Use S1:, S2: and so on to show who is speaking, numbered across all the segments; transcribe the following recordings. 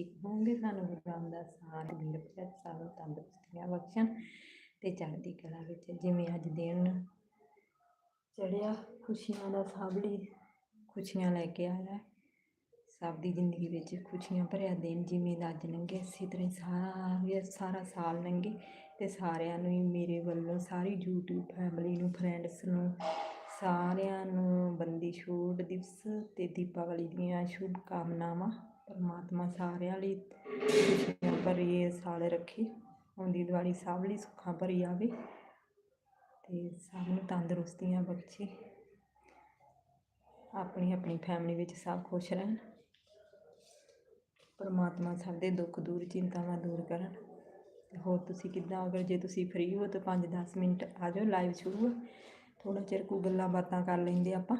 S1: ਠੀਕ ਹੋਵੋਗੇ ਤੁਹਾਨੂੰ ਗੁਰੂ ਰਾਮਦਾਸ ਸਾਹਿਬ ਦੀ ਰੱਖਿਆ ਸਾਨੂੰ ਤੰਦਰੁਸਤੀਆਂ ਬਖਸ਼ਣ ਤੇ ਚੜ੍ਹਦੀ ਕਲਾ ਵਿੱਚ ਜਿਵੇਂ ਅੱਜ ਦਿਨ ਚੜਿਆ ਖੁਸ਼ੀਆਂ ਦਾ ਸਭ ਲਈ ਖੁਸ਼ੀਆਂ ਲੈ ਕੇ ਆਇਆ। ਸਭ ਦੀ ਜ਼ਿੰਦਗੀ ਵਿੱਚ ਖੁਸ਼ੀਆਂ ਭਰਿਆ ਦਿਨ ਜਿਵੇਂ ਦਾ ਅੱਜ ਲੰਘੇ ਇਸੇ ਤਰ੍ਹਾਂ ਹੀ ਸਾਰਾ ਸਾਰਾ ਸਾਲ ਲੰਘੇ ਤੇ ਸਾਰਿਆਂ ਨੂੰ ਹੀ ਮੇਰੇ ਵੱਲੋਂ ਸਾਰੀ YouTube ਫੈਮਿਲੀ ਨੂੰ ਫਰੈਂਡਸ ਨੂੰ, ਸਾਰਿਆਂ ਨੂੰ ਬੰਦੀ ਛੋੜ ਦਿਵਸ ਤੇ ਦੀਪਾਵਲੀ ਦੀਆਂ ਸ਼ੁਭ ਕਾਮਨਾਵਾਂ ਪਰਮਾਤਮਾ ਸਾਰਿਆਂ ਲਈ ਖੁਸ਼ੀਆਂ ਭਰੇ ਸਾਲ ਰੱਖੇ। ਆਉਂਦੀ ਦੀਵਾਲੀ ਸਭ ਲਈ ਸੁੱਖਾਂ ਭਰੀ ਆਵੇ ਤੇ ਸਭ ਨੂੰ ਤੰਦਰੁਸਤੀਆਂ ਬਖਸ਼ੇ। ਆਪਣੀ ਆਪਣੀ ਫੈਮਿਲੀ ਵਿੱਚ ਸਭ ਖੁਸ਼ ਰਹਿਣ। ਪਰਮਾਤਮਾ ਸਭ ਦੇ ਦੁੱਖ ਦੂਰ, ਚਿੰਤਾਵਾਂ ਦੂਰ ਕਰਨ। ਹੋਰ ਤੁਸੀਂ ਕਿੱਦਾਂ? ਅਗਰ ਜੇ ਤੁਸੀਂ ਫ੍ਰੀ ਹੋ ਤਾਂ 5-10 ਮਿੰਟ ਆ ਜਾਓ ਲਾਈਵ ਸ਼ੁਰੂ ਆ ਥੋੜਾ ਚਿਰ ਕੋ ਗੱਲਾਂ ਬਾਤਾਂ ਕਰ ਲੈਂਦੇ ਆਪਾਂ।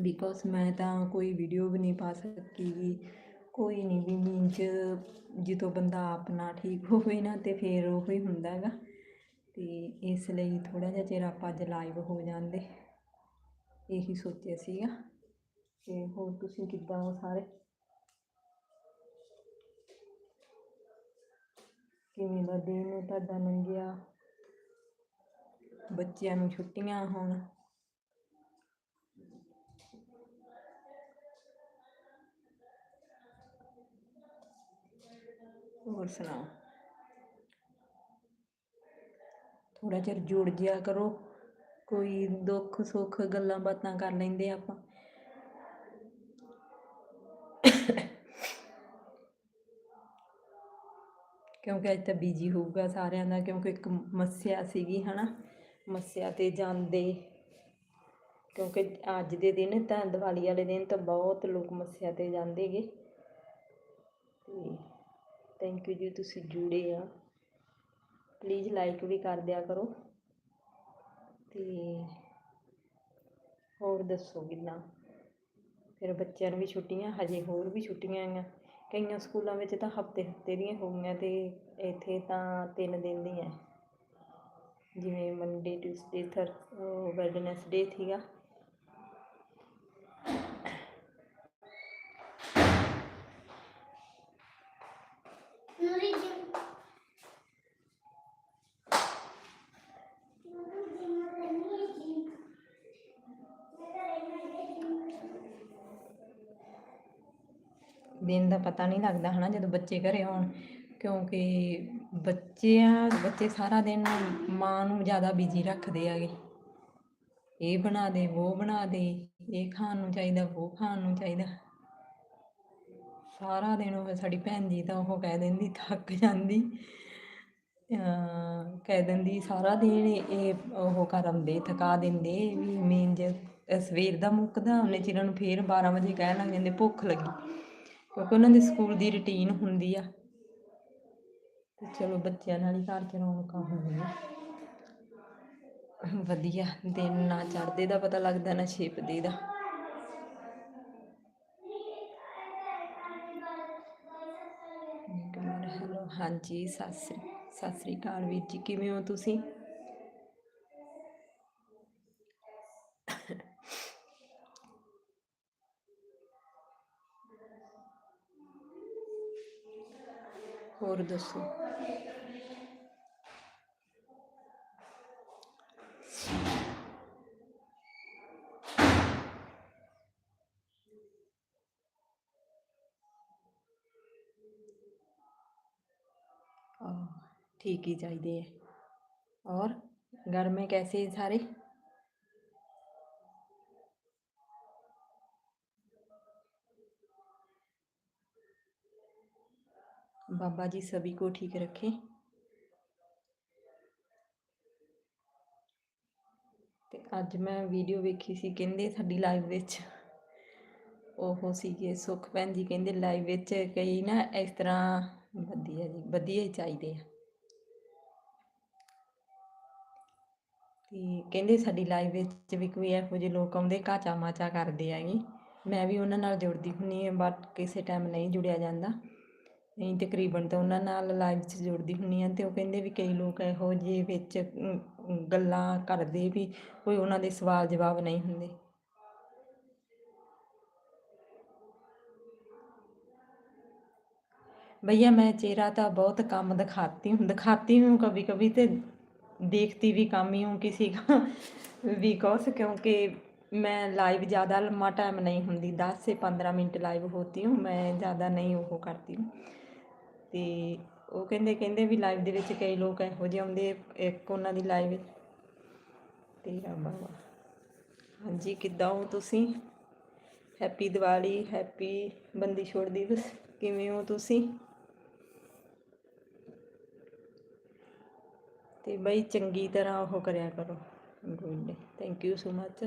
S1: ਬਿਕੋਜ਼ ਮੈਂ ਤਾਂ ਕੋਈ ਵੀਡੀਓ ਵੀ ਨਹੀਂ ਪਾ ਸਕੀਗੀ। ਕੋਈ ਨਹੀਂ ਵੀ ਮੀਨਸ ਜਦੋਂ ਬੰਦਾ ਆਪਣਾ ਠੀਕ ਹੋਵੇ ਨਾ ਤੇ ਫਿਰ ਉਹ ਹੀ ਹੁੰਦਾ ਹੈਗਾ ਤੇ ਇਸ ਲਈ ਥੋੜਾ ਜਿਹਾ ਚਿਰ ਆਪਾਂ ਅੱਜ ਲਾਈਵ ਹੋ ਜਾਂਦੇ। ਇਹੀ ਸੋਚਿਆ ਸੀਗਾ। ਤੇ ਹੋਰ ਤੁਸੀਂ ਕਿੱਦਾਂ ਹੋ ਸਾਰੇ? ਕਿਵੇਂ ਦਾ ਦਿਨ ਤੁਹਾਡਾ ਲੰਘਿਆ? ਬੱਚਿਆਂ ਨੂੰ ਛੁੱਟੀਆਂ ਹੋਣ। ਹੋਰ ਸੁਣਾਓ? ਥੋੜਾ ਚਿਰ ਜੁੜ ਜਿਆ ਕਰੋ। ਕੋਈ ਦੁੱਖ ਸੁੱਖ ਗੱਲਾਂ ਬਾਤਾਂ ਕਰ ਲੈਂਦੇ ਆਪਾਂ। ਕਿਉਂਕਿ ਅੱਜ ਤਾਂ ਬੀਜੀ ਹੋਊਗਾ ਸਾਰਿਆਂ ਦਾ, ਕਿਉਂਕਿ ਇੱਕ ਮੱਸਿਆ ਸੀਗੀ, ਹਨਾ? ਮੱਸਿਆ ਤੇ ਜਾਂਦੇ। ਕਿਉਂਕਿ ਅੱਜ ਦੇ ਦਿਨ ਤਾਂ ਦੀਵਾਲੀ ਵਾਲੇ ਦਿਨ ਤਾਂ ਬਹੁਤ ਲੋਕ ਮੱਸਿਆ ਤੇ ਜਾਂਦੇਗੇ ਤੇ ਥੈਂਕ ਯੂ ਜੀ, ਤੁਸੀਂ ਜੁੜੇ ਆ। ਪਲੀਜ਼ ਲਾਈਕ ਵੀ ਕਰ ਦਿਆ ਕਰੋ। ਤੇ ਹੋਰ ਦੱਸੋ ਕਿੱਦਾਂ? ਫਿਰ ਬੱਚਿਆਂ ਨੂੰ ਵੀ ਛੁੱਟੀਆਂ, ਹਜੇ ਹੋਰ ਵੀ ਛੁੱਟੀਆਂ ਆ ਕਈਆਂ ਸਕੂਲਾਂ ਵਿੱਚ ਤਾਂ ਹਫ਼ਤੇ ਹਫ਼ਤੇ ਦੀਆਂ ਹੋ ਗਈਆਂ ਤੇ ਇੱਥੇ ਤਾਂ ਤਿੰਨ ਦਿਨ ਦੀਆਂ। ਜਿਵੇਂ ਮੰਡੇ ਟਿਊਸਡੇ ਥਰ ਵੈਡਨਸਡੇ ਸੀਗਾ। ਦਿਨ ਦਾ ਪਤਾ ਨਹੀਂ ਲੱਗਦਾ ਹਨਾ ਜਦੋਂ ਬੱਚੇ ਘਰੇ ਹੋਣ ਕਿਉਂਕਿ ਬੱਚਿਆਂ, ਬੱਚੇ ਸਾਰਾ ਦਿਨ ਮਾਂ ਨੂੰ ਜ਼ਿਆਦਾ ਬਿਜ਼ੀ ਰੱਖਦੇ ਆਗੇ ਇਹ ਬਣਾ ਦੇ, ਉਹ ਬਣਾ ਦੇ, ਇਹ ਖਾਣ ਨੂੰ ਚਾਹੀਦਾ, ਉਹ ਖਾਣ ਨੂੰ ਚਾਹੀਦਾ। ਸਾਰਾ ਦਿਨ ਉਹ ਸਾਡੀ ਭੈਣ ਜੀ ਤਾਂ ਉਹ ਕਹਿ ਦਿੰਦੀ, ਥੱਕ ਜਾਂਦੀ। ਅਹ ਕਹਿ ਦਿੰਦੀ, ਸਾਰਾ ਦਿਨ ਇਹ ਉਹ ਕਰਨ ਦੇ ਥਕਾ ਦਿੰਦੇ ਵੀ ਮੇਨ ਜੇ ਸਵੇਰ ਦਾ ਮੁੱਕਦਾ, ਉਹਨੇ ਚਿਰਾਂ ਨੂੰ ਫੇਰ 12 ਵਜੇ ਕਹਿਣ ਲੱਗ ਜਾਂਦੇ, ਭੁੱਖ ਲੱਗੀ। ਕਿਉਂਕਿ ਉਹਨਾਂ ਦੇ ਸਕੂਲ ਦੀ ਰੁਟੀਨ ਹੁੰਦੀ ਆ। ਤੇ ਚਲੋ ਬੱਚਿਆਂ ਨਾਲ ਹੀ ਘਰ ਚ ਰੌਣਕਾਂ ਹੁੰਦੀਆਂ। ਵਧੀਆ, ਦਿਨ ਨਾ ਚੜਦੇ ਦਾ ਪਤਾ ਲੱਗਦਾ, ਨਾ ਛਿਪਦੇ ਦਾ। ਹਾਂਜੀ ਸਤਿ ਸ੍ਰੀ ਸਤਿ ਸ੍ਰੀ ਅਕਾਲ ਵੀਰ ਜੀ ਕਿਵੇਂ ਹੋ ਤੁਸੀਂ? ਹੋਰ ਦੱਸੋ? ठीक ही चाहिए है और घर में कैसे हैं सारे बाबा जी सभी को ठीक रखें ਤੇ ਅੱਜ ਮੈਂ ਵੀਡੀਓ ਵੇਖੀ ਸੀ ਕਹਿੰਦੇ ਸਾਡੀ ਲਾਈਵ ਵਿੱਚ ਉਹ ਸੀਗੇ ਸੁਖ ਭੈਣ ਜੀ ਕਹਿੰਦੇ ਲਾਈਵ ਵਿੱਚ ਕਈ ਨਾ ਇਸ ਤਰ੍ਹਾਂ ਵਧੀਆ ਜੀ ਵਧੀਆ ਹੀ ਚਾਹੀਦੇ ਆ ਤੇ ਕਹਿੰਦੇ ਸਾਡੀ ਲਾਈਵ ਵਿੱਚ ਵੀ ਕੋਈ ਇਹੋ ਜਿਹੇ ਲੋਕ ਆਉਂਦੇ ਕਾਚਾ ਮਾਚਾ ਕਰਦੇ ਹੈਗੇ ਮੈਂ ਵੀ ਉਹਨਾਂ ਨਾਲ ਜੁੜਦੀ ਹੁੰਨੀ ਹਾਂ ਬਟ ਕਿਸੇ ਟਾਈਮ ਨਹੀਂ ਜੁੜਿਆ ਜਾਂਦਾ ਨਹੀਂ ਤਕਰੀਬਨ ਤਾਂ ਉਹਨਾਂ ਨਾਲ ਲਾਈਵ 'ਚ ਜੁੜਦੀ ਹੁੰਨੀ ਹਾਂ ਤੇ ਉਹ ਕਹਿੰਦੇ ਵੀ ਕਈ ਲੋਕ ਇਹੋ ਜਿਹੇ ਵਿੱਚ ਅਮ, ਅਮ, ਗੱਲਾਂ ਕਰਦੇ ਵੀ ਕੋਈ ਉਹਨਾਂ ਦੇ ਸਵਾਲ ਜਵਾਬ ਨਹੀਂ ਹੁੰਦੇ भैया मैं चेहरा तो बहुत कम दिखाती हूँ दिखाती हूँ कभी कभी तो देखती भी कम ही हूँ किसी का बिकॉज क्योंकि मैं लाइव ज़्यादा लम्बा टाइम नहीं होती दस से पंद्रह मिनट लाइव होती हूँ मैं ज़्यादा नहीं वो करती हूँ ਤੇ ਉਹ ਕਹਿੰਦੇ ਕਹਿੰਦੇ ਵੀ ਲਾਈਵ ਦੇ ਵਿੱਚ ਕਈ ਲੋਕ ਇਹੋ ਜਿਹੇ ਆਉਂਦੇ ਇੱਕ ਉਹਨਾਂ ਦੀ ਲਾਈਵ ਤੇਰਾ ਬਾਬਾ ਹਾਂਜੀ ਕਿੱਦਾਂ ਹੋ ਤੁਸੀਂ ਹੈਪੀ ਦੀਵਾਲੀ ਹੈਪੀ ਬੰਦੀ ਛੋੜ ਦਿਵਸ ਕਿਵੇਂ ਹੋ ਤੁਸੀਂ ਤੇ ਬਈ ਚੰਗੀ ਤਰ੍ਹਾਂ ਉਹ ਕਰਿਆ ਕਰੋ good thank you so much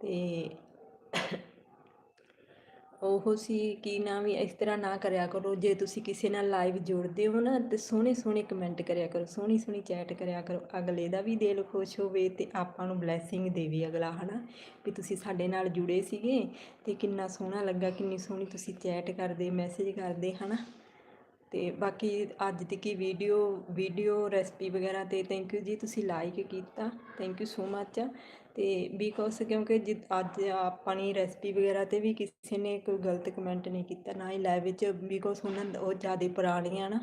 S1: ਤੇ ਉਹ ਸੀ ਕੀ ਨਾ ਵੀ, ਇਸ ਤਰ੍ਹਾਂ ਨਾ ਕਰਿਆ ਕਰੋ। ਜੇ ਤੁਸੀਂ ਕਿਸੇ ਨਾਲ ਲਾਈਵ ਜੁੜਦੇ ਹੋ ਨਾ, ਤੇ ਸੋਹਣੇ ਸੋਹਣੇ ਕਮੈਂਟ ਕਰਿਆ ਕਰੋ, ਸੋਹਣੀ ਸੋਹਣੀ ਚੈਟ ਕਰਿਆ ਕਰੋ। ਅਗਲੇ ਦਾ ਵੀ ਦਿਲ ਖੁਸ਼ ਹੋਵੇ ਤੇ ਆਪਾਂ ਨੂੰ ਬਲੇਸਿੰਗ ਦੇਵੇ ਅਗਲਾ, ਹਨਾ? ਵੀ ਤੁਸੀਂ ਸਾਡੇ ਨਾਲ ਜੁੜੇ ਸੀਗੇ ਤੇ ਕਿੰਨਾ ਸੋਹਣਾ ਲੱਗਾ, ਕਿੰਨੀ ਸੋਹਣੀ ਤੁਸੀਂ ਚੈਟ ਕਰਦੇ ਮੈਸੇਜ ਕਰਦੇ, ਹਨਾ? ਤੇ ਬਾਕੀ ਅੱਜ ਦੀ ਕੀ ਵੀਡੀਓ ਵੀਡੀਓ ਰੈਸਪੀ ਵਗੈਰਾ ਤੇ ਥੈਂਕ ਯੂ ਜੀ, ਤੁਸੀਂ ਲਾਈਕ ਕੀਤਾ ਥੈਂਕ ਯੂ ਸੋ ਮੱਚ ਤੇ ਬਿਕੋਜ਼ ਕਿਉਂਕਿ ਜਿ, ਅੱਜ ਆਪਣੀ ਰੈਸਪੀ ਵਗੈਰਾ ਤੇ ਵੀ ਕਿਸੇ ਨੇ ਕੋਈ ਗਲਤ ਕਮੈਂਟ ਨਹੀਂ ਕੀਤਾ, ਨਾ ਹੀ ਲਾਈਵ ਵਿੱਚ ਬਿਕੋਜ਼ ਉਹਨਾਂ ਉਹ ਜ਼ਿਆਦਾ ਪੁਰਾਣੀਆਂ ਨਾ।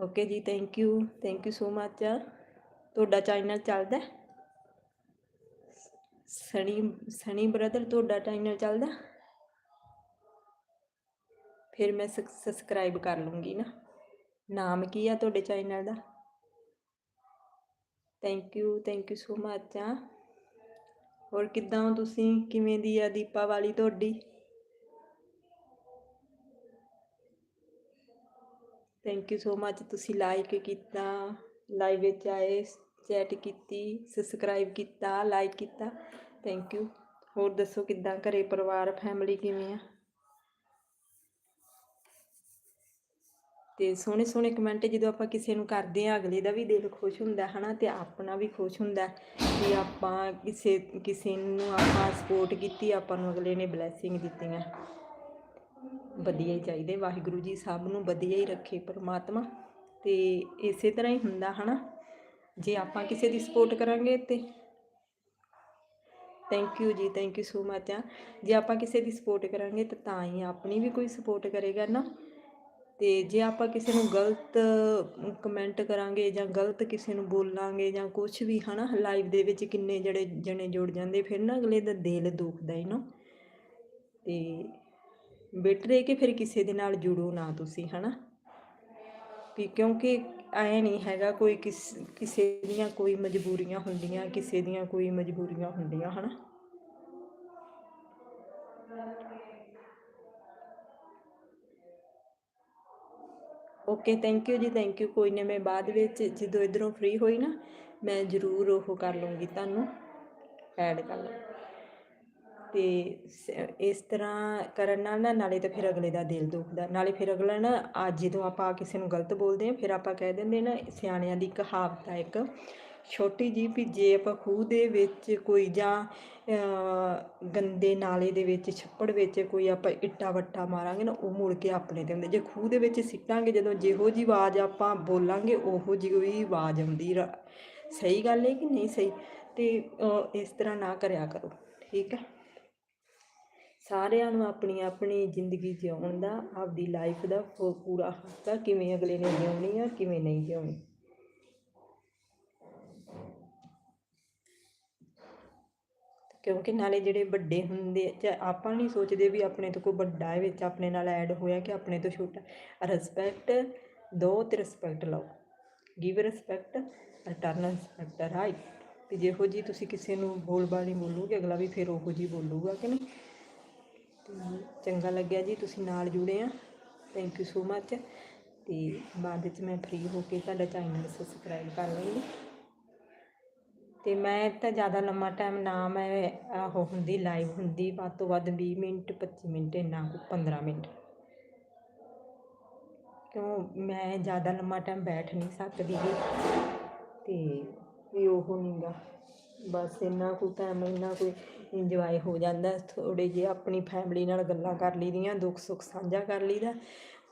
S1: ਓਕੇ ਜੀ thank you thank you so much ਤੁਹਾਡਾ ਚੈਨਲ ਚੱਲਦਾ? ਹੈ? ਸਣੀ ਸਣੀ ਬ੍ਰਦਰ ਤੁਹਾਡਾ ਚੈਨਲ ਚੱਲਦਾ? ਫਿਰ ਮੈਂ ਸਬਸਕ੍ਰਾਈਬ ਕਰ ਲੂੰਗੀ ਨਾ। ਨਾਮ ਕੀ ਆ ਤੁਹਾਡੇ channel the? Thank you thank you so much ਆ ਹੋਰ ਕਿੱਦਾਂ ਹੋ ਤੁਸੀਂ? ਕਿਵੇਂ ਦੀ ਆ ਦੀਪਾਵਾਲੀ ਤੁਹਾਡੀ? ਥੈਂਕ ਯੂ ਸੋ ਮਚ ਤੁਸੀਂ ਲਾਈਕ ਕੀਤਾ ਲਾਈਵ ਵਿੱਚ ਆਏ ਚੈਟ ਕੀਤੀ ਸਬਸਕ੍ਰਾਈਬ ਕੀਤਾ ਲਾਈਕ ਕੀਤਾ। ਥੈਂਕ ਯੂ ਹੋਰ ਦੱਸੋ ਕਿੱਦਾਂ? ਘਰੇ ਪਰਿਵਾਰ ਫੈਮਿਲੀ ਕਿਵੇਂ ਆ? ਤੇ ਸੋਹਣੇ ਸੋਹਣੇ ਕਮੈਂਟ ਜਦੋਂ ਆਪਾਂ ਕਿਸੇ ਨੂੰ ਕਰਦੇ ਆ ਅਗਲੇ ਦਾ ਵੀ ਦਿਲ ਖੁਸ਼ ਹੁੰਦਾ, ਹਨਾ? ਤੇ ਆਪਣਾ ਵੀ ਖੁਸ਼ ਹੁੰਦਾ ਕਿ ਆਪਾਂ ਕਿਸੇ ਕਿਸੇ ਨੂੰ ਆਪਾਂ ਸਪੋਰਟ ਕੀਤੀ, ਆਪਾਂ ਨੂੰ ਅਗਲੇ ਨੇ ਬਲੇਸਿੰਗ ਦਿੱਤੀਆਂ। ਵਧੀਆ ਹੀ ਚਾਹੀਦੇ। ਵਾਹਿਗੁਰੂ ਜੀ ਸਭ ਨੂੰ ਵਧੀਆ ਹੀ ਰੱਖੇ ਪਰਮਾਤਮਾ। ਤੇ ਇਸੇ ਤਰ੍ਹਾਂ ਹੀ ਹੁੰਦਾ, ਹਨਾ? ਜੇ ਆਪਾਂ ਕਿਸੇ ਦੀ ਸਪੋਰਟ ਕਰਾਂਗੇ ਤੇ ਥੈਂਕ ਯੂ ਜੀ ਥੈਂਕ ਯੂ ਸੋ ਮਚ ਆ ਜੇ ਆਪਾਂ ਕਿਸੇ ਦੀ ਸਪੋਰਟ ਕਰਾਂਗੇ ਤਾਂ ਤਾਂ ਹੀ ਆਪਣੀ ਵੀ ਕੋਈ ਸਪੋਰਟ ਕਰੇਗਾ, ਨਾ? ਤੇ ਜੇ ਆਪਾਂ ਕਿਸੇ ਨੂੰ ਗਲਤ ਕਮੈਂਟ ਕਰਾਂਗੇ ਜਾਂ ਗਲਤ ਕਿਸੇ ਨੂੰ ਬੋਲਾਂਗੇ ਜਾਂ ਕੁਝ ਵੀ, ਹਨਾ ਲਾਈਵ ਦੇ ਵਿੱਚ ਕਿੰਨੇ ਜਿਹੜੇ ਜਣੇ ਜੁੜ ਜਾਂਦੇ, ਫਿਰ ਨਾ ਅਗਲੇ ਦਾ ਦਿਲ ਦੁਖਦਾ ਹੀ ਨਾ। ਤੇ ਬੈਟਰ ਹੈ ਕਿ ਫਿਰ ਕਿਸੇ ਦੇ ਨਾਲ ਜੁੜੋ ਨਾ ਤੁਸੀਂ, ਹਨਾ। ਕਿ ਕਿਉਂਕਿ ਐ ਨਹੀਂ ਹੈਗਾ ਕੋਈ ਕਿਸ, ਕਿਸੇ ਦੀਆਂ ਕੋਈ ਮਜਬੂਰੀਆਂ ਹੁੰਦੀਆਂ, ਕਿਸੇ ਦੀਆਂ ਕੋਈ ਮਜਬੂਰੀਆਂ ਹੁੰਦੀਆਂ, ਹਨਾ। ਓਕੇ ਥੈਂਕ ਯੂ ਜੀ ਥੈਂਕ ਯੂ ਕੋਈ ਨਾ ਮੈਂ ਬਾਅਦ ਵਿੱਚ ਜਦੋਂ ਇਧਰੋਂ ਫ੍ਰੀ ਹੋਈ ਨਾ, ਮੈਂ ਜ਼ਰੂਰ ਉਹ ਕਰ ਲੂੰਗੀ ਤੁਹਾਨੂੰ ਐਡ ਕਰ ਲਵਾਂ ਤੇ ਇਸ ਤਰ੍ਹਾਂ ਕਰਨ ਨਾਲ ਨਾ, ਨਾਲੇ ਤਾਂ ਫਿਰ ਅਗਲੇ ਦਾ ਦਿਲ ਦੁਖਦਾ। ਨਾਲੇ ਫਿਰ ਅਗਲਾ ਨਾ, ਅੱਜ ਜਦੋਂ ਆਪਾਂ ਕਿਸੇ ਨੂੰ ਗਲਤ ਬੋਲਦੇ ਆ ਫਿਰ ਆਪਾਂ ਕਹਿ ਦਿੰਦੇ ਨਾ, ਸਿਆਣਿਆਂ ਦੀ ਕਹਾਵਤ ਆ ਇੱਕ। ਛੋਟੀ ਜੀ ਵੀ ਜੇ ਆਪਾਂ ਖੂਹ ਦੇ ਵਿੱਚ ਕੋਈ ਜਾਂ ਗੰਦੇ ਨਾਲੇ ਦੇ ਵਿੱਚ, ਛੱਪੜ ਵਿੱਚ ਕੋਈ ਆਪਾਂ ਇੱਟਾ ਵੱਟਾ ਮਾਰਾਂਗੇ ਨਾ, ਉਹ ਮੁੜ ਕੇ ਆਪਣੇ ਤੇ ਹੁੰਦੇ ਜੇ ਖੂਹ ਦੇ ਵਿੱਚ ਸਿੱਟਾਂਗੇ, ਜਦੋਂ ਜਿਹੋ ਜੀ ਆਵਾਜ਼ ਆਪਾਂ ਬੋਲਾਂਗੇ, ਉਹੋ ਜਿਹੀ ਹੀ ਆਵਾਜ਼ ਆਉਂਦੀ ਰ- ਸਹੀ ਗੱਲ ਹੈ ਕਿ ਨਹੀਂ ਸਹੀ? ਤੇ ਇਸ ਤਰ੍ਹਾਂ ਨਾ ਕਰਿਆ ਕਰੋ, ਠੀਕ ਹੈ? ਸਾਰਿਆਂ ਨੂੰ ਆਪਣੀ ਆਪਣੀ ਜ਼ਿੰਦਗੀ ਜਿਉਣ ਦਾ, ਆਪਦੀ ਲਾਈਫ ਦਾ ਪੂਰਾ ਹੱਕ ਆ, ਕਿਵੇਂ ਅਗਲੇ ਨੇ ਜਿਉਣੀ ਆ, ਕਿਵੇਂ ਨਹੀਂ ਜਿਉਣੀ। ਕਿਉਂਕਿ ਨਾਲੇ ਜਿਹੜੇ ਵੱਡੇ ਹੁੰਦੇ ਚਾਹੇ ਆਪਾਂ ਨਹੀਂ ਸੋਚਦੇ ਵੀ ਆਪਣੇ ਤੋਂ ਕੋਈ ਵੱਡਾ ਹੈ ਵਿੱਚ ਆਪਣੇ ਨਾਲ ਐਡ ਹੋਇਆ ਕਿ ਆਪਣੇ ਤੋਂ ਛੋਟਾ ਰਿਸਪੈਕਟ ਦੋ ਤੇ ਰਿਸਪੈਕਟ ਲਓ। Give respect return respect right ਤੇ ਜਿਹੋ ਜੀ ਤੁਸੀਂ ਕਿਸੇ ਨੂੰ ਬੋਲਬਾਲ ਨਹੀਂ ਬੋਲੋਗੇ, ਅਗਲਾ ਵੀ ਫਿਰ ਉਹੋ ਜੀ ਬੋਲੂਗਾ ਕਿ ਨਹੀਂ? ਤੇ ਚੰਗਾ ਲੱਗਿਆ ਜੀ, ਤੁਸੀਂ ਨਾਲ ਜੁੜੇ ਆ। ਥੈਂਕ ਯੂ ਸੋ ਮੱਚ ਤੇ ਬਾਅਦ ਵਿੱਚ ਮੈਂ ਫ੍ਰੀ ਹੋ ਕੇ ਤੁਹਾਡਾ ਚੈਨਲ ਸਬਸਕ੍ਰਾਈਬ ਕਰ ਲਵਾਂਗੀ ਅਤੇ ਮੈਂ ਤਾਂ ਜ਼ਿਆਦਾ ਲੰਮਾ ਟਾਈਮ ਨਾ ਮੈਂ ਉਹ ਹੁੰਦੀ ਲਾਈਵ ਹੁੰਦੀ, ਵੱਧ ਤੋਂ ਵੱਧ ਵੀਹ ਮਿੰਟ 25 ਮਿੰਟ, ਇੰਨਾ ਕੁ 15 ਮਿੰਟ। ਕਿਉਂ ਮੈਂ ਜ਼ਿਆਦਾ ਲੰਮਾ ਟਾਈਮ ਬੈਠ ਨਹੀਂ ਸਕਦੀ ਗੀ ਤੇ ਵੀ ਉਹ ਨਹੀਂ ਗਾ ਬਸ ਇੰਨਾ ਕੁ ਟਾਈਮ ਇੰਨਾ ਕੁ ਇੰਜੋਏ ਹੋ ਜਾਂਦਾ, ਥੋੜ੍ਹੇ ਜਿਹੇ ਆਪਣੀ ਫੈਮਿਲੀ ਨਾਲ ਗੱਲਾਂ ਕਰ ਲਈਦੀਆਂ ਦੁੱਖ ਸੁੱਖ ਸਾਂਝਾ ਕਰ ਲਈਦਾ।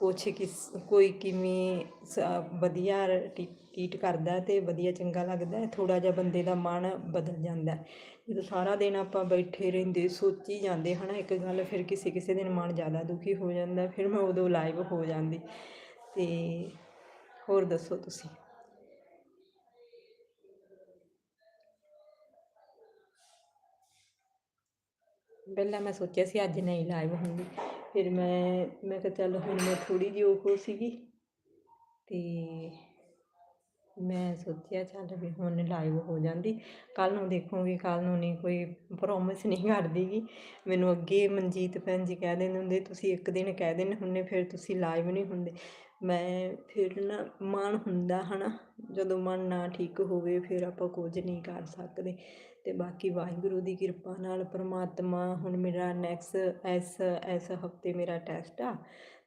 S1: ਕੁਛ ਕਿਸ, ਕੋਈ ਕਿਵੇਂ ਸ- ਵਧੀਆ ਟੀਟ ਕਰਦਾ ਅਤੇ ਵਧੀਆ ਚੰਗਾ ਲੱਗਦਾ, ਥੋੜ੍ਹਾ ਜਿਹਾ ਬੰਦੇ ਦਾ ਮਨ ਬਦਲ ਜਾਂਦਾ ਜਦੋਂ ਸਾਰਾ ਦਿਨ ਆਪਾਂ ਬੈਠੇ ਰਹਿੰਦੇ, ਸੋਚੀ ਜਾਂਦੇ ਹੈ ਨਾ ਇੱਕ ਗੱਲ ਫਿਰ ਕਿਸੇ ਕਿਸੇ ਦਿਨ ਮਨ ਜ਼ਿਆਦਾ ਦੁਖੀ ਹੋ ਜਾਂਦਾ, ਫਿਰ ਮੈਂ ਉਦੋਂ ਲਾਈਵ ਹੋ ਜਾਂਦੀ। ਅਤੇ ਹੋਰ ਦੱਸੋ ਤੁਸੀਂ? ਪਹਿਲਾਂ ਮੈਂ ਸੋਚਿਆ ਸੀ ਅੱਜ ਨਹੀਂ ਲਾਈਵ ਹੁੰਦੀ ਫਿਰ ਮੈਂ ਮੈਂ ਕਿਹਾ ਚੱਲ ਹੁਣ ਮੈਂ ਥੋੜੀ ਜਿਹੀ ਉਹ ਸੀਗੀ ਤੇ ਮੈਂ ਸੋਚਿਆ ਚੱਲ ਵੀ ਹੁਣ ਲਾਈਵ ਹੋ ਜਾਂਦੀ। ਕੱਲ ਨੂੰ ਦੇਖੂੰਗੀ ਕੱਲ ਨੂੰ ਨਹੀਂ, ਕੋਈ ਪ੍ਰੋਮਿਸ ਨਹੀਂ ਕਰਦੀ ਗੀ। ਮੈਨੂੰ ਅੱਗੇ ਮਨਜੀਤ ਭੈਣ ਜੀ ਕਹਿ ਦਿੰਦੇ ਹੁੰਦੇ, ਤੁਸੀਂ ਇੱਕ ਦਿਨ ਕਹਿ ਦਿੰਦੇ ਹੁੰਦੇ, ਫਿਰ ਤੁਸੀਂ ਲਾਈਵ ਨਹੀਂ ਹੁੰਦੇ। ਮੈਂ ਫਿਰ ਨਾ ਮਨ ਹੁੰਦਾ ਹਨਾ, ਜਦੋਂ ਮਨ ਨਾ ਠੀਕ ਹੋਵੇ, ਫਿਰ ਆਪਾਂ ਕੁਝ ਨਹੀਂ ਕਰ ਸਕਦੇ। ਤੇ ਬਾਕੀ ਵਾਹਿਗੁਰੂ ਦੀ ਕਿਰਪਾ ਨਾਲ ਪ੍ਰਮਾਤਮਾ ਹੁਣ ਮੇਰਾ ਨੈਕਸਟ ਇਸ ਇਸ ਹਫ਼ਤੇ ਮੇਰਾ ਟੈਸਟ ਆ।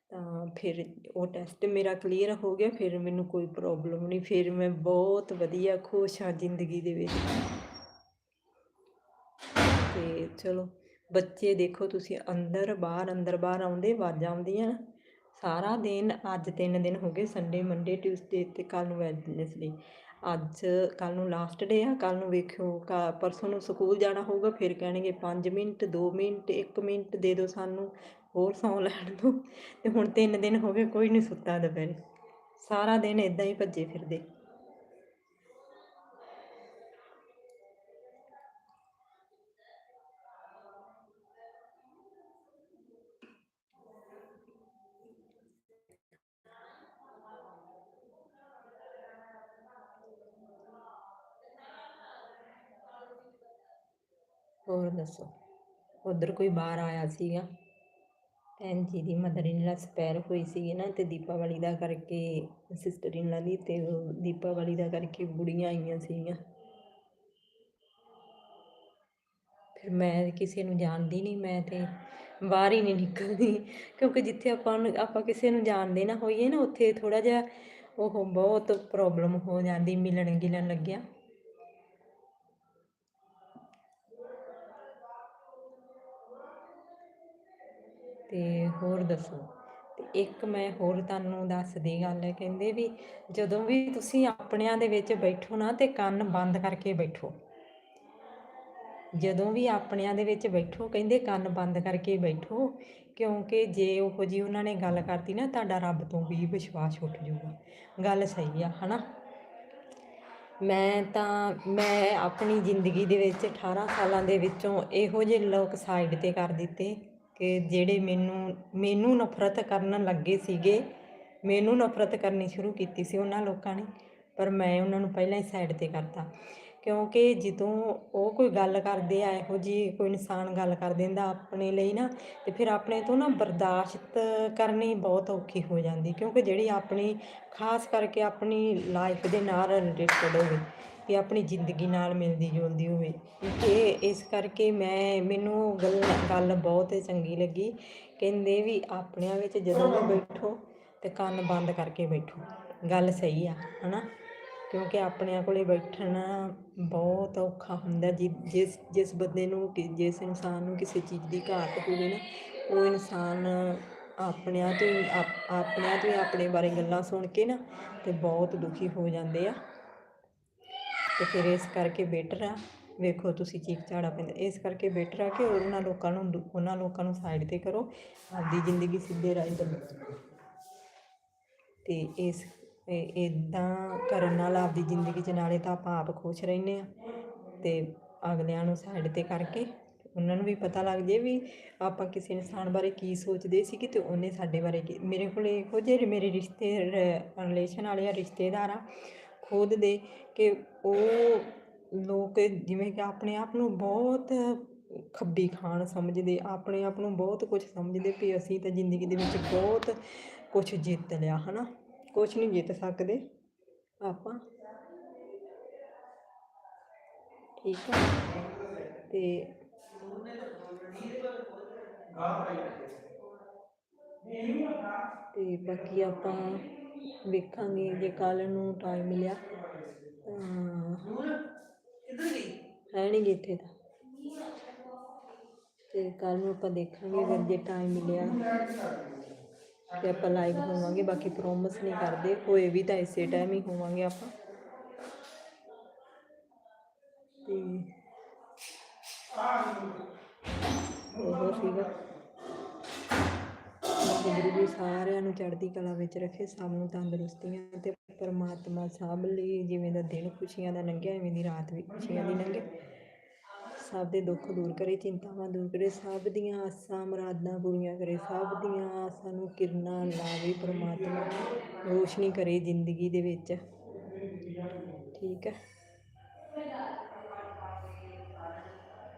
S1: ਤਾਂ ਫਿਰ ਉਹ ਟੈਸਟ ਮੇਰਾ ਕਲੀਅਰ ਹੋ ਗਿਆ, ਫਿਰ ਮੈਨੂੰ ਕੋਈ ਪ੍ਰੋਬਲਮ ਨਹੀਂ, ਫਿਰ ਮੈਂ ਬਹੁਤ ਵਧੀਆ ਖੁਸ਼ ਹਾਂ ਜ਼ਿੰਦਗੀ ਦੇ ਵਿੱਚ। ਤੇ ਚਲੋ, ਬੱਚੇ ਦੇਖੋ ਤੁਸੀਂ ਅੰਦਰ ਬਾਹਰ ਅੰਦਰ ਬਾਹਰ ਆਉਂਦੇ, ਆਵਾਜ਼ਾਂ ਆਉਂਦੀਆਂ ਸਾਰਾ ਦਿਨ, ਅੱਜ ਤਿੰਨ ਦਿਨ ਹੋ ਗਏ ਸੰਡੇ ਮੰਡੇ ਟਿਊਸਡੇ ਤੇ ਕੱਲ ਨੂੰ ਵੈਡਨਸਡੇ ਅੱਜ ਕੱਲ ਨੂੰ ਲਾਸਟ ਡੇ ਆ ਕੱਲ ਨੂੰ ਵੇਖਿਓ, ਕਾ ਪਰਸੋਂ ਨੂੰ ਸਕੂਲ ਜਾਣਾ ਹੋਊਗਾ, ਫਿਰ ਕਹਿਣਗੇ 5 ਮਿੰਟ 2 ਮਿੰਟ 1 ਮਿੰਟ ਦੇ ਦਿਓ ਸਾਨੂੰ, ਹੋਰ ਸੌਂ ਲੈਣ ਦਿਓ। ਤੇ ਹੁਣ ਤਿੰਨ ਦਿਨ ਹੋ ਗਏ, ਕੋਈ ਨਹੀਂ ਸੁੱਤਾ ਦੁਪਹਿਰੇ। ਸਾਰਾ ਦਿਨ ਇਦਾਂ ਹੀ ਭੱਜੇ ਫਿਰਦੇ। ਹੋਰ ਉਧਰ ਕੋਈ ਬਾਹਰ ਆਇਆ ਸੀਗਾ। ਭੈਣ ਜੀ ਦੀ ਮਦਰ ਇਨ ਲਾ ਸਪੈਰ ਹੋਈ ਸੀਗੀ ਨਾ ਤੇ ਦੀਪਾਵਲੀ ਦਾ ਕਰਕੇ ਸਿਸਟਰ ਇਨ ਲਾ ਦੀ ਤੇ ਉਹ ਦੀਪਾਵਲੀ ਦਾ ਕਰਕੇ ਬੁੜੀਆਂ ਆਈਆਂ ਸੀਗੀਆਂ। ਫਿਰ ਮੈਂ ਕਿਸੇ ਨੂੰ ਜਾਣਦੀ ਨਹੀਂ ਮੈਂ ਤੇ ਬਾਹਰ ਹੀ ਨਹੀਂ ਨਿਕਲਦੀ। ਕਿਉਂਕਿ ਜਿੱਥੇ ਆਪਾਂ ਆਪਾਂ ਕਿਸੇ ਨੂੰ ਜਾਣਦੇ ਨਾ ਹੋਈਏ ਨਾ, ਉੱਥੇ ਥੋੜਾ ਜਿਹਾ ਉਹ ਬਹੁਤ ਪ੍ਰੋਬਲਮ ਹੋ ਜਾਂਦੀ, ਮਿਲਣ ਗਿਲਣ ਲੱਗਿਆ। ਤੇ ਹੋਰ ਦੱਸੋ? ਤੇ ਇੱਕ ਮੈਂ ਹੋਰ ਤੁਹਾਨੂੰ ਦੱਸਦੀ ਗੱਲ ਹੈ ਕਹਿੰਦੇ ਵੀ ਜਦੋਂ ਵੀ ਤੁਸੀਂ ਆਪਣਿਆਂ ਦੇ ਵਿੱਚ ਬੈਠੋ ਨਾ ਤੇ ਕੰਨ ਬੰਦ ਕਰਕੇ ਬੈਠੋ। ਜਦੋਂ ਵੀ ਆਪਣਿਆਂ ਦੇ ਵਿੱਚ ਬੈਠੋ, ਕਹਿੰਦੇ ਕੰਨ ਬੰਦ ਕਰਕੇ ਬੈਠੋ, ਕਿਉਂਕਿ ਜੇ ਉਹੋ ਜੀ ਉਹਨਾਂ ਨੇ ਗੱਲ ਕਰਤੀ ਨਾ, ਤੁਹਾਡਾ ਰੱਬ ਤੋਂ ਵੀ ਵਿਸ਼ਵਾਸ ਉੱਠ ਜਾਊਗਾ। ਗੱਲ ਸਹੀ ਆ, ਹਨਾ? ਮੈਂ ਤਾਂ, ਮੈਂ ਆਪਣੀ ਜ਼ਿੰਦਗੀ ਦੇ ਵਿੱਚ 18 ਸਾਲਾਂ ਦੇ ਵਿੱਚੋਂ ਇਹੋ ਜਿਹੇ ਲੋਕ ਸਾਈਡ ਤੇ ਕਰ ਦਿੱਤੇ। ਕਿ ਜਿਹੜੇ ਮੈਨੂੰ ਮੈਨੂੰ ਨਫ਼ਰਤ ਕਰਨ ਲੱਗੇ ਸੀਗੇ, ਮੈਨੂੰ ਨਫ਼ਰਤ ਕਰਨੀ ਸ਼ੁਰੂ ਕੀਤੀ ਸੀ ਉਹਨਾਂ ਲੋਕਾਂ ਨੇ, ਪਰ ਮੈਂ ਉਹਨਾਂ ਨੂੰ ਪਹਿਲਾਂ ਹੀ ਸਾਈਡ ਤੇ ਕਰਤਾ। ਕਿਉਂਕਿ ਜਦੋਂ ਉਹ ਕੋਈ ਗੱਲ ਕਰਦੇ ਆ, ਇਹੋ ਜੀ ਕੋਈ ਇਨਸਾਨ ਗੱਲ ਕਰ ਦਿੰਦਾ ਆਪਣੇ ਲਈ ਨਾ, ਤੇ ਫਿਰ ਆਪਣੇ ਤੋਂ ਨਾ ਬਰਦਾਸ਼ਤ ਕਰਨੀ ਬਹੁਤ ਔਖੀ ਹੋ ਜਾਂਦੀ, ਕਿਉਂਕਿ ਜਿਹੜੀ ਆਪਣੀ, ਖਾਸ ਕਰਕੇ ਆਪਣੀ ਲਾਈਫ ਦੇ ਨਾਲ ਰਿਲੇਟਡ ਹੋਵੇ ਕਿ ਆਪਣੀ ਜ਼ਿੰਦਗੀ ਨਾਲ ਮਿਲਦੀ ਜੁਲਦੀ ਹੋਵੇ। ਇਹ ਇਸ ਕਰਕੇ ਮੈਂ, ਮੈਨੂੰ ਗੱਲ ਗੱਲ ਬਹੁਤ ਚੰਗੀ ਲੱਗੀ। ਕਹਿੰਦੇ ਵੀ ਆਪਣਿਆਂ ਵਿੱਚ ਜਦੋਂ ਵੀ ਬੈਠੋ ਤੇ ਕੰਨ ਬੰਦ ਕਰਕੇ ਬੈਠੋ। ਗੱਲ ਸਹੀ ਆ, ਹਨਾ? ਕਿਉਂਕਿ ਆਪਣਿਆਂ ਕੋਲੇ ਬੈਠਣਾ ਬਹੁਤ ਔਖਾ ਹੁੰਦਾ। ਜਿ, ਜਿਸ ਜਿਸ ਬੰਦੇ ਨੂੰ ਕਿ, ਜਿਸ ਇਨਸਾਨ ਨੂੰ ਕਿਸੇ ਚੀਜ਼ ਦੀ ਘਾਟ ਹੋਵੇ ਨਾ, ਉਹ ਇਨਸਾਨ ਆਪਣਿਆਂ ਤੋਂ ਆਪਣਿਆਂ ਤੋਂ ਆਪਣੇ ਬਾਰੇ ਗੱਲਾਂ ਸੁਣ ਕੇ ਨਾ ਤੇ ਬਹੁਤ ਦੁਖੀ ਹੋ ਜਾਂਦੇ ਆ। ਤੇ ਫਿਰ ਇਸ ਕਰਕੇ ਬੈਟਰ ਆ। ਵੇਖੋ ਤੁਸੀਂ ਚੀਕ ਝਾੜਾ ਪੈਂਦਾ। ਇਸ ਕਰਕੇ ਬੈਟਰ ਆ ਕਿ ਉਹਨਾਂ ਲੋਕਾਂ ਨੂੰ ਉਹਨਾਂ ਲੋਕਾਂ ਨੂੰ ਸਾਈਡ ਤੇ ਕਰੋ। ਆਪਦੀ ਜ਼ਿੰਦਗੀ ਸਿੱਧੇ ਰਾਹ ਚੱਲੋ ਤੇ ਇਸ ਇਦਾਂ ਕਰਨ ਨਾਲ ਆਪਦੀ ਜ਼ਿੰਦਗੀ 'ਚ ਨਾਲੇ ਤਾਂ ਆਪਾਂ ਆਪ ਖੁਸ਼ ਰਹਿੰਦੇ ਆ। ਤੇ ਅਗਲਿਆਂ ਨੂੰ ਸਾਈਡ ਤੇ ਕਰਕੇ ਉਹਨਾਂ ਨੂੰ ਵੀ ਪਤਾ ਲੱਗ ਜੇ ਵੀ ਆਪਾਂ ਕਿਸੇ ਇਨਸਾਨ ਬਾਰੇ ਕੀ ਸੋਚਦੇ ਸੀ ਕਿ ਤੇ ਉਹਨੇ ਸਾਡੇ ਬਾਰੇ ਕੀ ਮੇਰੇ ਕੋਲ ਇਹੋ ਜਿਹੇ ਮੇਰੇ ਰਿਸ਼ਤੇ ਰਿਲੇਸ਼ਨ ਵਾਲੇ ਆ, ਰਿਸ਼ਤੇਦਾਰ ਆ। ਖੁਦ ਦੇ ਕਿ ਉਹ ਲੋਕ ਜਿਵੇਂ ਕਿ ਆਪਣੇ ਆਪ ਨੂੰ ਬਹੁਤ ਖੱਬੀ ਖਾਨ ਸਮਝਦੇ, ਆਪਣੇ ਆਪ ਨੂੰ ਬਹੁਤ ਕੁਝ ਸਮਝਦੇ ਵੀ ਅਸੀਂ ਤਾਂ ਜ਼ਿੰਦਗੀ ਦੇ ਵਿੱਚ ਬਹੁਤ ਕੁਝ ਜਿੱਤ ਲਿਆ, ਹਨਾ? ਕੁਝ ਨਹੀਂ ਜਿੱਤ ਸਕਦੇ ਆਪਾਂ। ਠੀਕ ਹੈ ਤੇ ਤੇ ਬਾਕੀ ਆਪਾਂ ਵੇਖਾਂਗੇ, ਜੇ ਕੱਲ ਨੂੰ ਟਾਈਮ ਮਿਲਿਆ ਤਾਂ ਹੈ ਨਹੀਂ ਇੱਥੇ ਤਾਂ। ਤੇ ਕੱਲ ਨੂੰ ਆਪਾਂ ਦੇਖਾਂਗੇ ਅਗਰ ਜੇ ਟਾਈਮ ਮਿਲਿਆ ਤੇ ਆਪਾਂ ਲਾਈਵ ਹੋਵਾਂਗੇ, ਬਾਕੀ ਪ੍ਰੋਮਿਸ ਨਹੀਂ ਕਰਦੇ, ਹੋਏ ਵੀ ਤਾਂ ਇਸੇ ਟਾਈਮ ਹੀ ਹੋਵਾਂਗੇ ਆਪਾਂ। ਤੇ ਉਹ ਸੀਗਾ? ਗੁਰੂ ਜੀ ਸਾਰਿਆਂ ਨੂੰ ਚੜ੍ਹਦੀ ਕਲਾ ਵਿੱਚ ਰੱਖੇ, ਸਭ ਨੂੰ ਤੰਦਰੁਸਤੀਆਂ ਤੇ ਪਰਮਾਤਮਾ ਸਭ ਲਈ ਜਿਵੇਂ ਦਾ ਦਿਨ ਖੁਸ਼ੀਆਂ ਦਾ ਲੰਘਿਆ ਐਵੇਂ ਦੀ ਰਾਤ ਵੀ ਖੁਸ਼ੀਆਂ ਦੀ ਲੰਘੇ। ਸਭ ਦੇ ਦੁੱਖ ਦੂਰ ਕਰੇ, ਚਿੰਤਾਵਾਂ ਦੂਰ ਕਰੇ, ਸਭ ਦੀਆਂ ਆਸਾਂ ਮੁਰਾਦਾਂ ਪੂਰੀਆਂ ਕਰੇ, ਸਭ ਦੀਆਂ ਆਸਾਂ ਨੂੰ ਕਿਰਨਾਂ ਲਾਵੇ ਪਰਮਾਤਮਾ, ਰੋਸ਼ਨੀ ਕਰੇ ਜ਼ਿੰਦਗੀ ਦੇ ਵਿੱਚ। ਠੀਕ ਹੈ।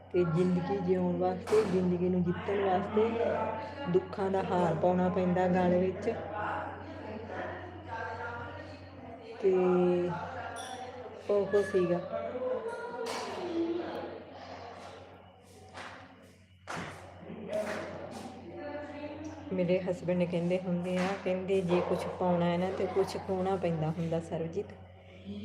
S1: ਅਤੇ ਜ਼ਿੰਦਗੀ ਜਿਉਣ ਵਾਸਤੇ, ਜ਼ਿੰਦਗੀ ਨੂੰ ਜਿੱਤਣ ਵਾਸਤੇ ਦੁੱਖਾਂ ਦਾ ਹਾਰ ਪਾਉਣਾ ਪੈਂਦਾ ਗਲ ਵਿੱਚ। ਤੇ ਉਹ ਸੀਗਾ। ਮੇਰੇ ਹਸਬੰਡ ਕਹਿੰਦੇ ਹੁੰਦੇ ਆ, ਕਹਿੰਦੇ ਜੇ ਕੁਝ ਪਾਉਣਾ ਹੈ ਨਾ ਤੇ ਕੁਝ ਖੋਣਾ ਪੈਂਦਾ ਹੁੰਦਾ ਸਰਬਜੀਤ।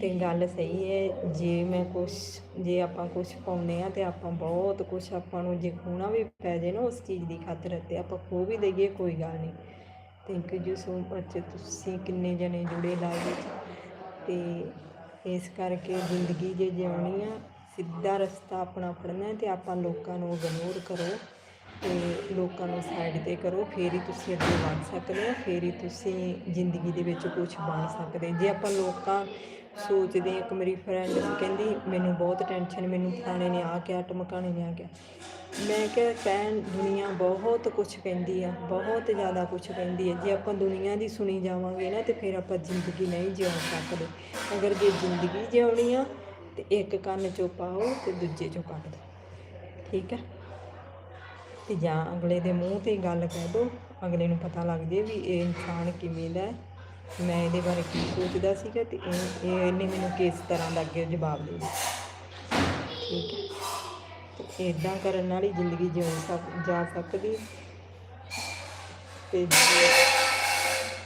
S1: ਤੇ ਗੱਲ ਸਹੀ ਹੈ, ਜੇ ਮੈਂ ਕੁਝ ਜੇ ਆਪਾਂ ਕੁਝ ਪਾਉਂਦੇ ਆ ਤੇ ਆਪਾਂ ਬਹੁਤ ਕੁਝ ਆਪਾਂ ਨੂੰ ਜੇ ਖੋਣਾ ਵੀ ਪੈ ਜੇ ਨਾ ਉਸ ਚੀਜ਼ ਦੀ ਖਾਤਰ ਤੇ ਆਪਾਂ ਖੋ ਵੀ ਦਈਏ, ਕੋਈ ਗੱਲ ਨਹੀਂ। ਥੈਂਕ ਯੂ ਜੀ ਸੋ ਮਚ ਤੁਸੀਂ ਕਿੰਨੇ ਜਣੇ ਜੁੜੇ ਲਾਈਵ ਵਿੱਚ ਤੇ ਇਸ ਕਰਕੇ ਜ਼ਿੰਦਗੀ ਜੇ ਜਿਉਣੀ ਆ, ਸਿੱਧਾ ਰਸਤਾ ਆਪਣਾ ਫੜਨਾ ਹੈ ਤੇ ਆਪਾਂ ਲੋਕਾਂ ਨੂੰ ਇਗਨੋਰ ਕਰੋ ਤੇ ਲੋਕਾਂ ਨੂੰ ਸਾਈਡ ਤੇ ਕਰੋ, ਫੇਰ ਹੀ ਤੁਸੀਂ ਅੱਗੇ ਵਧ ਸਕਦੇ ਹੋ, ਫੇਰ ਹੀ ਤੁਸੀਂ ਜ਼ਿੰਦਗੀ ਦੇ ਵਿੱਚ ਕੁਝ ਬਣ ਸਕਦੇ ਜੇ ਆਪਾਂ ਲੋਕਾਂ ਸੋਚਦੇ ਹਾਂ, ਇੱਕ ਮੇਰੀ ਫਰੈਂਡ ਸੀ ਕਹਿੰਦੀ ਮੈਨੂੰ ਬਹੁਤ ਟੈਨਸ਼ਨ ਮੈਨੂੰ ਫਲਾਣੇ ਨੇ ਆ ਕਿਹਾ ਟਮਕਾਣੇ ਨੇ ਆ ਕਿਹਾ। ਮੈਂ ਕਿਹਾ ਕਹਿਣ ਦੁਨੀਆ ਬਹੁਤ ਕੁਝ ਕਹਿੰਦੀ ਆ ਬਹੁਤ ਜ਼ਿਆਦਾ ਕੁਝ ਕਹਿੰਦੀ ਹੈ ਜੇ ਆਪਾਂ ਦੁਨੀਆ ਦੀ ਸੁਣੀ ਜਾਵਾਂਗੇ ਨਾ ਤੇ ਫਿਰ ਆਪਾਂ ਜ਼ਿੰਦਗੀ ਨਹੀਂ ਜਿਉ ਸਕਦੇ। ਅਗਰ ਜੇ ਜ਼ਿੰਦਗੀ ਜਿਉਣੀ ਆ ਤੇ ਇੱਕ ਕੰਨ ਚੋਂ ਪਾਓ ਤੇ ਦੂਜੇ ਚੋਂ ਕੱਢ ਦਿਓ ਠੀਕ ਹੈ ਤੇ ਜਾਂ ਅਗਲੇ ਦੇ ਮੂੰਹ ਤੇ ਗੱਲ ਕਹਿ ਦੋ ਅਗਲੇ ਨੂੰ ਪਤਾ ਲੱਗ ਜੇ ਵੀ ਇਹ ਇਨਸਾਨ ਕਿਵੇਂ ਦਾ ਹੈ। ਮੈਂ ਇਹਦੇ ਬਾਰੇ ਕੀ ਸੋਚਦਾ ਸੀਗਾ ਤੇ ਇਹ, ਇਹ- ਇਹਨੇ ਮੈਨੂੰ ਕਿਸ ਤਰ੍ਹਾਂ ਦਾ ਅੱਗੇ ਜਵਾਬ ਦੇ ਠੀਕ ਹੈ। ਤੇ ਇਦਾਂ ਕਰਨ ਨਾਲ ਹੀ ਜ਼ਿੰਦਗੀ ਜਿਉ ਸਕ, ਜਾ ਸਕਦੀ ਤੇ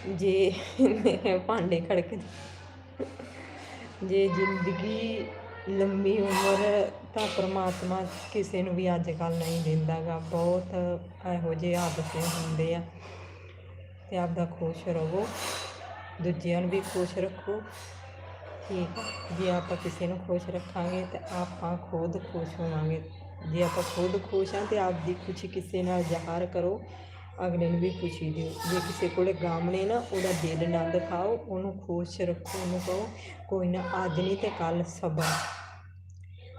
S1: ਜੇ ਮੇਰੇ ਭਾਂਡੇ ਖੜਕਦੇ ਜੇ ਜ਼ਿੰਦਗੀ ਲੰਮੀ ਉਮਰ ਤਾਂ ਪਰਮਾਤਮਾ ਕਿਸੇ ਨੂੰ ਵੀ ਅੱਜ ਕੱਲ੍ਹ ਨਹੀਂ ਦਿੰਦਾਗਾ। ਬਹੁਤ ਇਹੋ ਜਿਹੇ ਹਾਦਸੇ ਹੁੰਦੇ ਆ। ਤੇ ਆਪਦਾ ਖੁਸ਼ ਰਹੋ। ਦੂਜਿਆਂ ਨੂੰ ਵੀ ਖੁਸ਼ ਰੱਖੋ ਠੀਕ ਜੇ ਆਪਾਂ ਕਿਸੇ ਨੂੰ ਖੁਸ਼ ਰੱਖਾਂਗੇ ਤਾਂ ਆਪਾਂ ਖੁਦ ਖੁਸ਼ ਹੋਵਾਂਗੇ। ਜੇ ਆਪਾਂ ਖੁਦ ਖੁਸ਼ ਹਾਂ ਤੇ ਆਪਦੀ ਖੁਸ਼ੀ ਕਿਸੇ ਨਾਲ ਜ਼ਾਹਰ ਕਰੋ, ਅਗਲੇ ਨੂੰ ਵੀ ਖੁਸ਼ੀ ਦਿਓ। ਜੇ ਕਿਸੇ ਕੋਲੇ ਗਮ ਨੇ ਨਾ, ਉਹਦਾ ਦਿਲ ਨਾ ਦਿਖਾਓ, ਉਹਨੂੰ ਖੁਸ਼ ਰੱਖੋ, ਉਹਨੂੰ ਕਹੋ, ਕੋਈ ਨਾ, ਅੱਜ ਨਹੀਂ ਤੇ ਕੱਲ ਸਬਰ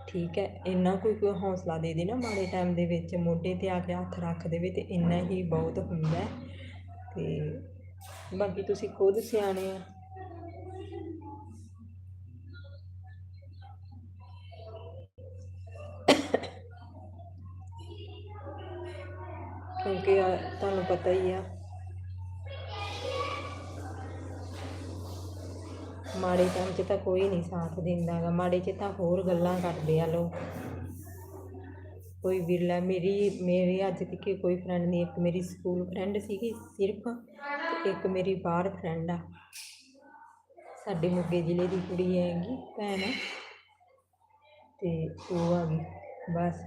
S1: ਠੀਕ ਹੈ, ਇੰਨਾ ਕੋਈ ਕੋਈ ਹੌਸਲਾ ਦੇ ਦੇ ਨਾ ਮਾੜੇ ਟਾਈਮ ਦੇ ਵਿੱਚ, ਮੋਢੇ ਤੇ ਆ ਕੇ ਹੱਥ ਰੱਖ ਦੇਵੇ ਤੇ ਇੰਨਾ ਹੀ ਬਹੁਤ ਹੁੰਦਾ ਹੈ। ਤੇ ਬਾਕੀ ਤੁਸੀਂ ਖੁਦ ਸਿਆਣੇ ਆ। ਕਿਉਂਕਿ ਤੁਹਾਨੂੰ ਪਤਾ ਹੀ ਆ। ਮਾੜੇ ਟਾਈਮ 'ਚ ਤਾਂ ਕੋਈ ਨਹੀਂ ਸਾਥ ਦਿੰਦਾ ਗਾ ਮਾੜੇ 'ਚ ਤਾਂ ਹੋਰ ਗੱਲਾਂ ਕਰਦੇ ਆ ਲੋਕ। ਕੋਈ ਵਿਰਲਾ, ਮੇਰੀ ਮੇਰੀ ਅੱਜ ਤੱਕ ਕੋਈ ਫਰੈਂਡ ਨਹੀਂ, ਇੱਕ ਮੇਰੀ ਸਕੂਲ ਫਰੈਂਡ ਸੀਗੀ, ਸਿਰਫ ਇੱਕ ਮੇਰੀ ਬਾਹਰ ਫਰੈਂਡ ਆ। ਸਾਡੇ ਮੋਗੇ ਜ਼ਿਲ੍ਹੇ ਦੀ ਕੁੜੀ ਹੈਗੀ, ਭੈਣ ਤੇ ਉਹ ਆ ਗਈ, ਬਸ।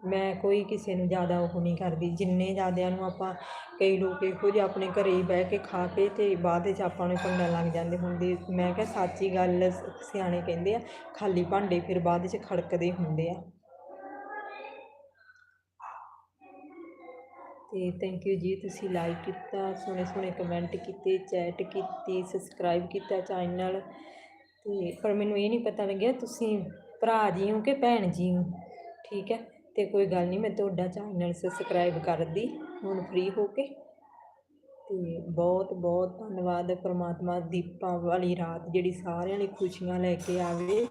S1: ਮੈਂ ਕੋਈ ਕਿਸੇ ਨੂੰ ਜ਼ਿਆਦਾ ਉਹ ਨਹੀਂ ਕਰਦੀ। ਜਿੰਨੇ ਜ਼ਿਆਦਿਆਂ ਨੂੰ ਆਪਾਂ ਕਈ ਲੋਕ ਇਹੋ ਜਿਹੇ ਆਪਣੇ ਘਰੇ ਹੀ ਬਹਿ ਕੇ ਖਾ ਕੇ ਤੇ ਬਾਅਦ ਵਿੱਚ ਆਪਾਂ ਨੂੰ ਭੰਡਣ ਲੱਗ ਜਾਂਦੇ ਹੁੰਦੇ। ਮੈਂ ਕਿਹਾ, ਸੱਚੀ ਗੱਲ ਸਿਆਣੇ ਕਹਿੰਦੇ ਆ, ਖਾਲੀ ਭਾਂਡੇ ਫਿਰ ਬਾਅਦ ਵਿੱਚ ਖੜਕਦੇ ਹੁੰਦੇ ਆ। ਤੇ ਥੈਂਕ ਯੂ ਜੀ, ਤੁਸੀਂ ਲਾਈਕ ਕੀਤਾ, ਸੋਹਣੇ ਸੋਹਣੇ ਕਮੈਂਟ ਕੀਤੇ ਚੈਟ ਕੀਤੀ ਸਬਸਕ੍ਰਾਈਬ ਕੀਤਾ ਚੈਨਲ ਤੇ ਪਰ ਮੈਨੂੰ ਇਹ ਨਹੀਂ ਪਤਾ ਲੱਗਿਆ, ਤੁਸੀਂ ਭਰਾ ਜੀ ਹੋ ਕਿ ਭੈਣ ਜੀ ਹੋ? ਠੀਕ ਹੈ, ਤੇ ਕੋਈ ਗੱਲ ਨਹੀਂ ਮੈਂ ਤੁਹਾਡਾ ਚੈਨਲ ਸਬਸਕ੍ਰਾਈਬ ਕਰਦੀ, ਹੁਣ ਫ੍ਰੀ ਹੋ ਕੇ। ਤੇ ਬਹੁਤ ਬਹੁਤ ਧੰਨਵਾਦ, ਪਰਮਾਤਮਾ ਦੀਪਾਂ ਵਾਲੀ ਰਾਤ ਜਿਹੜੀ ਸਾਰਿਆਂ ਲਈ ਖੁਸ਼ੀਆਂ ਲੈ ਕੇ ਆਵੇ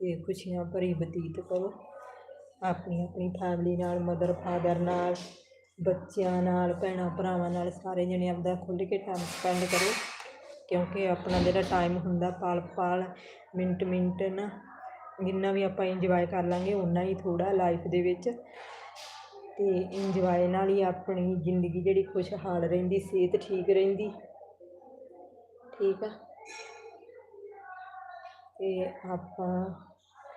S1: ਤੇ ਖੁਸ਼ੀਆਂ ਭਰੀ ਬਤੀਤ ਕਰੋ। ਆਪਣੀ ਆਪਣੀ ਫੈਮਿਲੀ ਨਾਲ ਮਦਰ ਫਾਦਰ ਨਾਲ। ਬੱਚਿਆਂ ਨਾਲ, ਭੈਣਾਂ ਭਰਾਵਾਂ ਨਾਲ ਸਾਰੇ ਜਣੇ ਆਪਦਾ ਖੁੱਲ੍ਹ ਕੇ ਟਾਈਮ ਸਪੈਂਡ ਕਰੋ। ਕਿਉਂਕਿ ਆਪਣਾ ਜਿਹੜਾ ਟਾਈਮ ਹੁੰਦਾ ਪਲ ਪਲ, ਮਿੰਟ ਮਿੰਟ ਨਾ, ਜਿੰਨਾ ਵੀ ਆਪਾਂ ਇੰਜੋਏ ਕਰ ਲਾਂਗੇ ਉਨਾ ਹੀ ਥੋੜ੍ਹਾ ਲਾਈਫ ਦੇ ਵਿੱਚ। ਅਤੇ ਇੰਜੋਏ ਨਾਲ ਹੀ ਆਪਣੀ ਜ਼ਿੰਦਗੀ ਜਿਹੜੀ ਖੁਸ਼ਹਾਲ ਰਹਿੰਦੀ, ਸਿਹਤ ਠੀਕ ਰਹਿੰਦੀ। ਠੀਕ ਆ? ਅਤੇ ਆਪਾਂ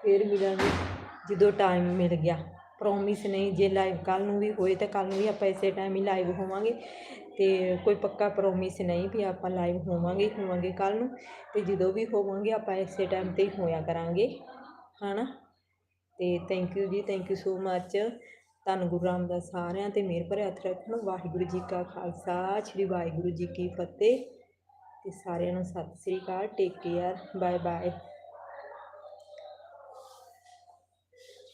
S1: ਫਿਰ ਮਿਲਾਂਗੇ ਜਦੋਂ ਟਾਈਮ ਮਿਲ ਗਿਆ। ਪ੍ਰੋਮਿਸ ਨਹੀਂ, ਜੇ ਲਾਈਵ ਕੱਲ ਨੂੰ ਵੀ ਹੋਏ ਤਾਂ ਕੱਲ ਨੂੰ ਵੀ ਆਪਾਂ ਇਸੇ ਟਾਈਮ ਹੀ ਲਾਈਵ ਹੋਵਾਂਗੇ। ਤੇ ਕੋਈ ਪੱਕਾ ਪ੍ਰੋਮਿਸ ਨਹੀਂ ਵੀ ਆਪਾਂ ਲਾਈਵ ਹੋਵਾਂਗੇ ਹੋਵਾਂਗੇ ਕੱਲ ਨੂੰ। ਤੇ ਜਦੋਂ ਵੀ ਹੋਵਾਂਗੇ ਆਪਾਂ ਇਸੇ ਟਾਈਮ ਤੇ ਹੀ ਹੋਇਆ ਕਰਾਂਗੇ, ਹਨਾ? ਤੇ ਥੈਂਕ ਯੂ ਜੀ ਥੈਂਕ ਯੂ ਸੋ ਮੱਚ ਧੰਨ ਗੁਰੂ ਰਾਮਦਾਸ ਸਾਰਿਆਂ ਤੇ ਮਿਹਰ ਭਰਿਆ ਹੱਥ ਰੱਖਣ। ਵਾਹਿਗੁਰੂ ਜੀ ਕਾ ਖਾਲਸਾ, ਸ੍ਰੀ ਵਾਹਿਗੁਰੂ ਜੀ ਕੀ ਫਤਿਹ। ਤੇ ਸਾਰਿਆਂ ਨੂੰ ਸਤਿ ਸ੍ਰੀ ਅਕਾਲ। Take care bye bye